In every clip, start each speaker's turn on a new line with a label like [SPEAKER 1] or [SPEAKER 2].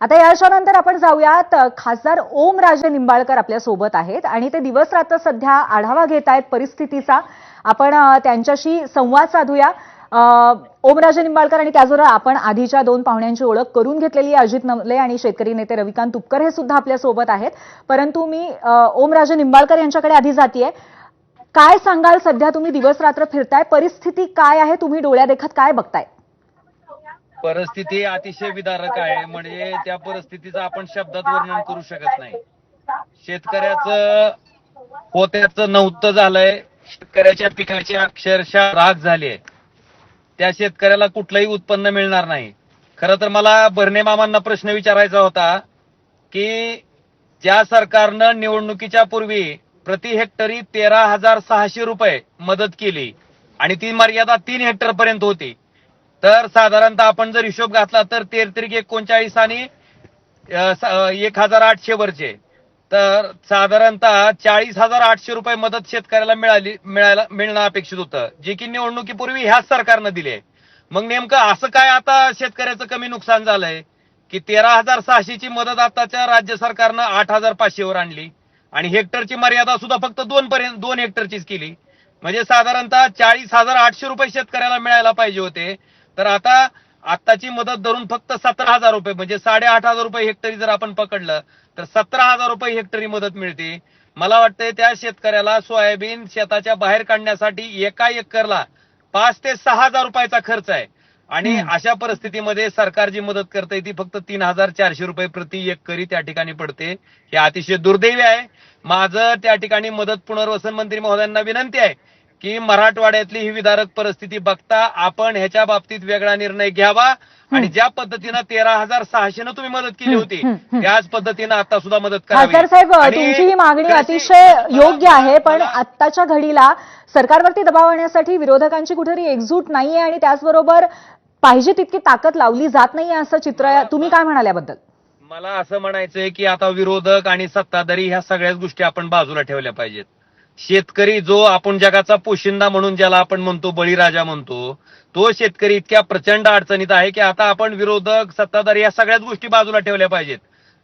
[SPEAKER 1] आता या याच्यानंतर आपण जाऊयात खासदार खासदार ओमराजे निंबाळकर आपल्यासोबत आहेत आणि ते दिवस रात्र सध्या आढावा घेत आहेत परिस्थितीचा. आपण त्यांच्याशी संवाद साधूया. ओमराजे निंबाळकर आणि त्याचबरोबर आपण आधीच्या दोन पाहुण्यांची ओळख करून घेतलेली अजित नवले आणि शेतकरी नेते रविकांत तुपकर हे सुद्धा आपल्यासोबत आहेत. परंतु मी ओमराजे निंबाळकर यांच्याकडे आधी जातीये. काय सांगाल सध्या तुम्ही दिवस रात्र फिरताय? परिस्थिती काय आहे? तुम्ही डोळ्या देखत काय बघताय?
[SPEAKER 2] परिस्थिती अतिशय विदारक आहे. म्हणजे त्या परिस्थितीचं आपण शब्दात वर्णन करू शकत नाही. शेतकऱ्याचं पोत्याचं नव्हतं झालंय. शेतकऱ्याच्या पिकाची अक्षरशः राग झाली. आहे त्या शेतकऱ्याला कुठलंही उत्पन्न मिळणार नाही. खर तर मला भरणे मामांना प्रश्न विचारायचा होता की ज्या सरकारनं निवडणुकीच्या पूर्वी प्रति हेक्टरी तेरा हजार सहाशे रुपये मदत केली आणि ती मर्यादा तीन हेक्टर पर्यंत होती. तर साधारणतः आपण जर हिशोब घातला तर तेर एकोणचाळीस आणि एक हजार आठशे वरचे. तर साधारणतः चाळीस हजार आठशे रुपये मदत शेतकऱ्याला मिळाली मिळायला मिळणं अपेक्षित होतं जे की निवडणुकीपूर्वी ह्याच सरकारनं दिले. मग नेमकं असं काय आता शेतकऱ्याचं कमी नुकसान झालंय? की तेरा हजार सहाशेची मदत आताच्या राज्य सरकारनं आठ हजार पाचशेवर आणली आणि हेक्टरची मर्यादा सुद्धा फक्त दोन पर्यंत दोन हेक्टरचीच केली. म्हणजे साधारणतः चाळीस हजार आठशे रुपये शेतकऱ्याला मिळायला पाहिजे होते. तर आता आत्ताची मदत धरून फक्त सतरा हजार रुपये म्हणजे साडेआठ हजार रुपये हेक्टरी जर आपण पकडलं तर सतरा हजार रुपये हेक्टरी मदत मिळते. मला वाटतंय त्या शेतकऱ्याला सोयाबीन शेताच्या बाहेर काढण्यासाठी एका एकरला पाच ते सहा हजार रुपयाचा खर्च आहे. आणि. अशा परिस्थितीमध्ये सरकार जी मदत करते ती फक्त तीन हजार चारशे रुपये प्रति एकरी त्या ठिकाणी पडते. हे अतिशय दुर्दैवी आहे. माझं त्या ठिकाणी मदत पुनर्वसन मंत्री महोदयांना विनंती आहे की मराठवाड्यातली ही विदारक परिस्थिती बघता आपण ह्याच्या बाबतीत वेगळा निर्णय घ्यावा. आणि ज्या पद्धतीनं तेरा हजार सहाशेनं तुम्ही मदत केली होती. त्याच पद्धतीनं आता सुद्धा मदत
[SPEAKER 1] खासदार साहेब तुमची ही मागणी अतिशय योग्य आहे पण आत्ताच्या घडीला सरकारवरती दबाव आणण्यासाठी विरोधकांची कुठेतरी एकजूट नाहीये आणि त्याचबरोबर पाहिजे तितकी ताकद लावली जात नाहीये असं चित्र. तुम्ही काय म्हणाल याबद्दल
[SPEAKER 2] मला असं म्हणायचंय की आता विरोधक आणि सत्ताधारी ह्या सगळ्याच गोष्टी आपण बाजूला ठेवल्या पाहिजेत. शेतकरी जो आपण जगाचा पोशिंदा म्हणून ज्याला आपण म्हणतो बळीराजा म्हणतो तो शेतकरी इतक्या प्रचंड अडचणीत आहे की आता आपण विरोधक सत्ताधारी या सगळ्याच गोष्टी बाजूला ठेवल्या पाहिजेत.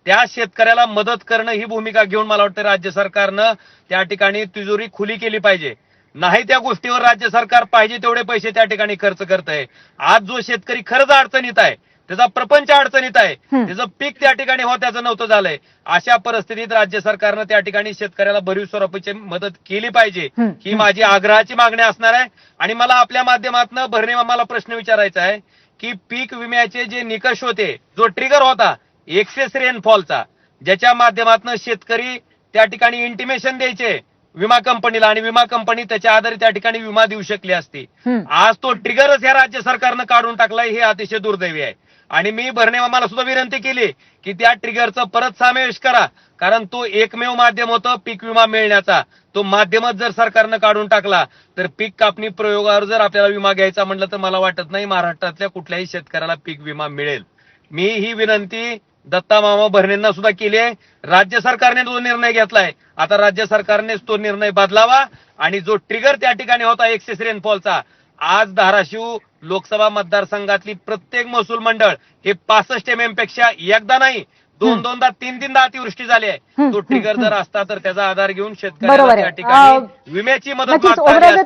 [SPEAKER 2] त्या शेतकऱ्याला मदत करणं ही भूमिका घेऊन मला वाटतं राज्य सरकारनं त्या ठिकाणी तिजोरी खुली केली पाहिजे. नाही त्या गोष्टीवर राज्य सरकार पाहिजे तेवढे पैसे त्या ठिकाणी खर्च करत आहे आज जो शेतकरी खरंच अडचणीत आहे त्याचा प्रपंच अडचणीत आहे. त्याचं पीक त्या ठिकाणी हो त्याचं नव्हतं झालंय अशा परिस्थितीत राज्य सरकारनं त्या ठिकाणी शेतकऱ्याला भरीव स्वरूपाची मदत केली पाहिजे. ही माझी आग्रहाची मागणी असणार आहे आणि मला आपल्या माध्यमातून भरणे मामाला प्रश्न विचारायचा आहे की पीक विम्याचे जे निकष होते जो ट्रिगर होता एक्सेस रेनफॉलचा ज्याच्या माध्यमातून शेतकरी त्या ठिकाणी इंटिमेशन द्यायचे विमा कंपनीला आणि विमा कंपनी त्याच्या आधारे त्या ठिकाणी विमा देऊ शकली असती. आज तो ट्रिगरच या राज्य सरकारनं काढून टाकलाय हे अतिशय दुर्दैवी आहे. आणि मी भरणे मामाला सुद्धा विनंती केली की त्या ट्रिगरचा परत समावेश करा कारण तो एकमेव माध्यम होतं पीक विमा मिळण्याचा. तो माध्यमच जर सरकारनं काढून टाकला तर पीक कापणी प्रयोगावर जर आपल्याला विमा घ्यायचा म्हटलं तर मला वाटत नाही महाराष्ट्रातल्या कुठल्याही शेतकऱ्याला पीक विमा मिळेल. मी ही विनंती दत्ता मामा भरणेंना सुद्धा केली आहे राज्य सरकारने जो निर्णय घेतलाय आता राज्य सरकारनेच तो निर्णय बदलावा आणि जो ट्रिगर त्या ठिकाणी होता एक्सेस रेनफॉलचा आज धाराशिव लोकसभा मतदारसंघातली प्रत्येक महसूल मंडळ हे पासष्ट एम एमपेक्षा एकदा नाही दोन. दोनदा तीन तीनदा अतिवृष्टी झाली आहे तो ट्रिगर जर. असता तर त्याचा आधार घेऊन
[SPEAKER 1] बरोबर
[SPEAKER 2] शेतकऱ्याला
[SPEAKER 1] आहे.
[SPEAKER 2] त्या ठिकाणी
[SPEAKER 1] अं,
[SPEAKER 2] विम्याची मदत.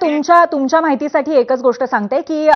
[SPEAKER 1] तुमच्या तुमच्या माहितीसाठी एकच गोष्ट सांगते की